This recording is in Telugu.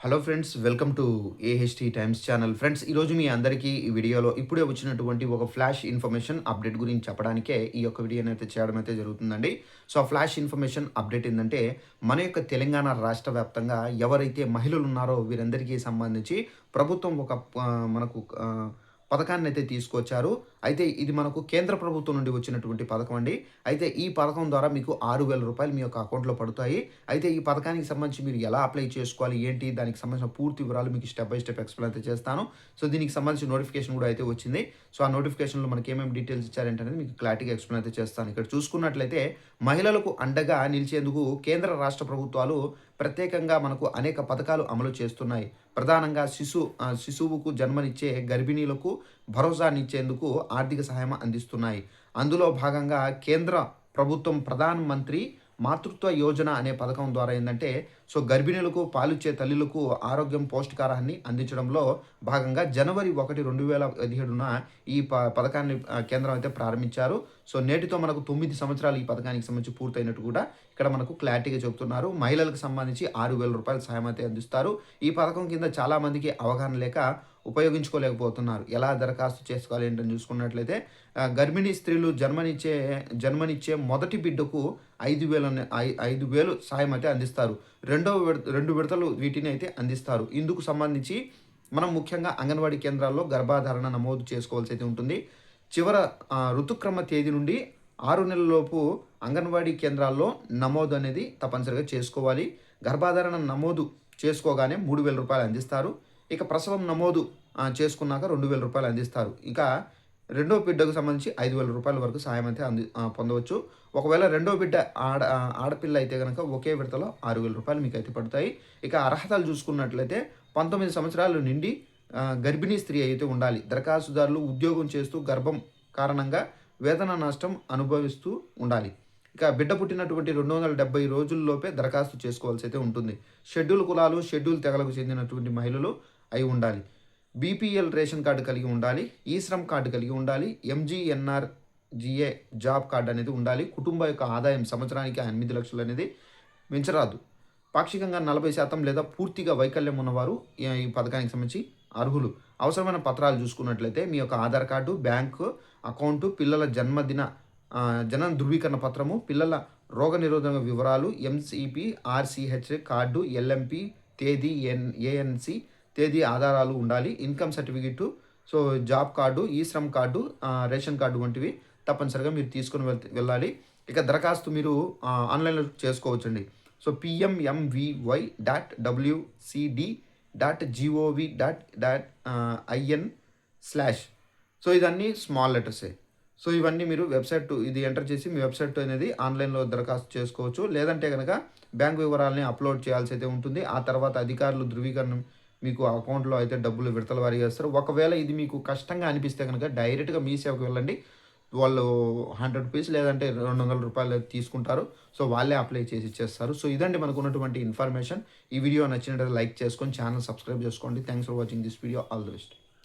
Hello friends welcome to AHT times channel. Friends ఈరోజు మీ అందరికీ ఈ వీడియోలో ఇప్పుడే వచ్చినటువంటి ఒక ఫ్లాష్ ఇన్ఫర్మేషన్ అప్డేట్ గురించి చెప్పడానికే ఈ యొక్క వీడియోని అయితే చేయడం అయితే జరుగుతుందండి. సో ఆ ఫ్లాష్ ఇన్ఫర్మేషన్ అప్డేట్ ఏంటంటే మన యొక్క తెలంగాణ రాష్ట్ర వ్యాప్తంగా ఎవరైతే మహిళలు ఉన్నారో వీరందరికీ సంబంధించి ప్రభుత్వం ఒక మనకు పథకాన్ని అయితే తీసుకొచ్చారు. అయితే ఇది మనకు కేంద్ర ప్రభుత్వం నుండి వచ్చినటువంటి పథకం అండి. అయితే ఈ పథకం ద్వారా మీకు ఆరు వేల రూపాయలు మీ యొక్క అకౌంట్లో పడతాయి. అయితే ఈ పథకానికి సంబంధించి మీరు ఎలా అప్లై చేసుకోవాలి? ఏంటి? దానికి సంబంధించిన పూర్తి వివరాలు మీకు స్టెప్ బై స్టెప్ ఎక్స్ప్లెయిన్ అయితే చేస్తాను. సో దీనికి సంబంధించి నోటిఫికేషన్ కూడా అయితే వచ్చింది. సో ఆ నోటిఫికేషన్లో మనకి ఏమేమి డీటెయిల్స్ ఇచ్చారంటే మీకు క్లారిటీగా ఎక్స్ప్లెయిన్ అయితే చేస్తాను. ఇక్కడ చూసుకున్నట్లయితే మహిళలకు అండగా నిలిచేందుకు కేంద్ర రాష్ట్ర ప్రభుత్వాలు ప్రత్యేకంగా మనకు అనేక పథకాలు అమలు చేస్తున్నాయి. ప్రధానంగా శిశు శిశువుకు జన్మనిచ్చే గర్భిణీలకు భరోసానిచ్చేందుకు ఆర్థిక సహాయం అందిస్తున్నాయి. అందులో భాగంగా కేంద్ర ప్రభుత్వం ప్రధాన మంత్రి మాతృత్వ యోజన అనే పథకం ద్వారా ఏంటంటే సో గర్భిణులకు పాలిచ్చే తల్లులకు ఆరోగ్యం పౌష్టికారాన్ని అందించడంలో భాగంగా జనవరి ఒకటి రెండు వేల పదిహేడున ఈ ప పథకాన్ని కేంద్రం అయితే ప్రారంభించారు. సో నేటితో మనకు తొమ్మిది సంవత్సరాలు ఈ పథకానికి సంబంధించి పూర్తయినట్టు కూడా ఇక్కడ మనకు క్లారిటీగా చెబుతున్నారు. మహిళలకు సంబంధించి ఆరు వేల రూపాయల సాయం అయితే అందిస్తారు. ఈ పథకం కింద చాలామందికి అవగాహన లేక ఉపయోగించుకోలేకపోతున్నారు. ఎలా దరఖాస్తు చేసుకోవాలి ఏంటని చూసుకున్నట్లయితే గర్భిణీ స్త్రీలు జన్మనిచ్చే జన్మనిచ్చే మొదటి బిడ్డకు ఐదు వేల ఐదు వేలు సాయం అయితే అందిస్తారు. రెండవ విడత రెండు విడతలు వీటిని అయితే అందిస్తారు. ఇందుకు సంబంధించి మనం ముఖ్యంగా అంగన్వాడీ కేంద్రాల్లో గర్భాధారణ నమోదు చేసుకోవాల్సి అయితే ఉంటుంది. చివర ఋతుక్రమ తేదీ నుండి ఆరు నెలలలోపు అంగన్వాడీ కేంద్రాల్లో నమోదు అనేది తప్పనిసరిగా చేసుకోవాలి. గర్భాధారణ నమోదు చేసుకోగానే మూడు వేల రూపాయలు అందిస్తారు. ఇక ప్రసవం నమోదు చేసుకున్నాక రెండు వేల రూపాయలు అందిస్తారు. ఇక రెండో బిడ్డకు సంబంధించి ఐదు వేల రూపాయల వరకు సాయం అయితే అంది పొందవచ్చు. ఒకవేళ రెండో బిడ్డ ఆడ ఆడపిల్ల అయితే కనుక ఒకే విడతలో ఆరు వేల రూపాయలు మీకు అయితే పడతాయి. ఇక అర్హతలు చూసుకున్నట్లయితే పంతొమ్మిది సంవత్సరాలు నిండి గర్భిణీ స్త్రీ అయితే ఉండాలి. దరఖాస్తుదారులు ఉద్యోగం చేస్తూ గర్భం కారణంగా వేతన నష్టం అనుభవిస్తూ ఉండాలి. ఇక బిడ్డ పుట్టినటువంటి రెండు వందల డెబ్బై రోజుల్లోపే దరఖాస్తు చేసుకోవాల్సి అయితే ఉంటుంది. షెడ్యూల్ కులాలు షెడ్యూల్ తెగలకు చెందినటువంటి మహిళలు అయి ఉండాలి. బీపీఎల్ రేషన్ కార్డు కలిగి ఉండాలి ఈ శ్రమ్ కార్డు కలిగి ఉండాలి ఎంజీఎన్ఆర్ జిఏ జాబ్ కార్డు అనేది ఉండాలి కుటుంబ యొక్క ఆదాయం సంవత్సరానికి ఎనిమిది లక్షలు అనేది మించరాదు. పాక్షికంగా నలభై శాతం లేదా పూర్తిగా వైకల్యం ఉన్నవారు ఈ పథకానికి సంబంధించి అర్హులు. అవసరమైన పత్రాలు చూసుకున్నట్లయితే మీ యొక్క ఆధార్ కార్డు బ్యాంకు అకౌంటు పిల్లల జన్మదిన జనన ధృవీకరణ పత్రము పిల్లల రోగ నిరోధక వివరాలు ఎంసీపీ ఆర్సీహెచ్ కార్డు ఎల్ఎంపి తేదీ ఎన్ ఏఎన్సి తేదీ ఆధారాలు ఉండాలి. Income certificate so job card e Shram card ration card వంటివి తప్పనిసరిగా మీరు తీసుకుని వెళ్ళాలి. ఇక దరఖాస్తు మీరు ఆన్లైన్లో చేసుకోవచ్చండి. So PMMVY dot WCD dot GOV dot dot IN slash so ఇదన్నీ స్మాల్ లెటర్సే. సో ఇవన్నీ మీరు వెబ్సైట్ ఇది ఎంటర్ చేసి మీ వెబ్సైట్ అనేది ఆన్లైన్లో దరఖాస్తు చేసుకోవచ్చు. లేదంటే కనుక బ్యాంక్ వివరాలని అప్లోడ్ చేయాల్సి అయితే ఉంటుంది. ఆ తర్వాత అధికారులు ధృవీకరణ మీకు అకౌంట్లో అయితే డబ్బులు విడతల వారి చేస్తారు ఒకవేళ ఇది మీకు కష్టంగా అనిపిస్తే కనుక డైరెక్ట్గా మీ సేవకు వెళ్ళండి. వాళ్ళు హండ్రెడ్ రూపీస్ లేదంటే రెండు వందల రూపాయలు తీసుకుంటారు. సో వాళ్ళే అప్లై చేసి ఇచ్చేస్తారు. సో ఇదండి మనకు ఉన్నటువంటి ఇన్ఫర్మేషన్ ఈ వీడియో నచ్చినట్లయితే లైక్ చేసుకొని ఛానల్ సబ్స్క్రైబ్ చేసుకోండి. Thanks for watching this video all the best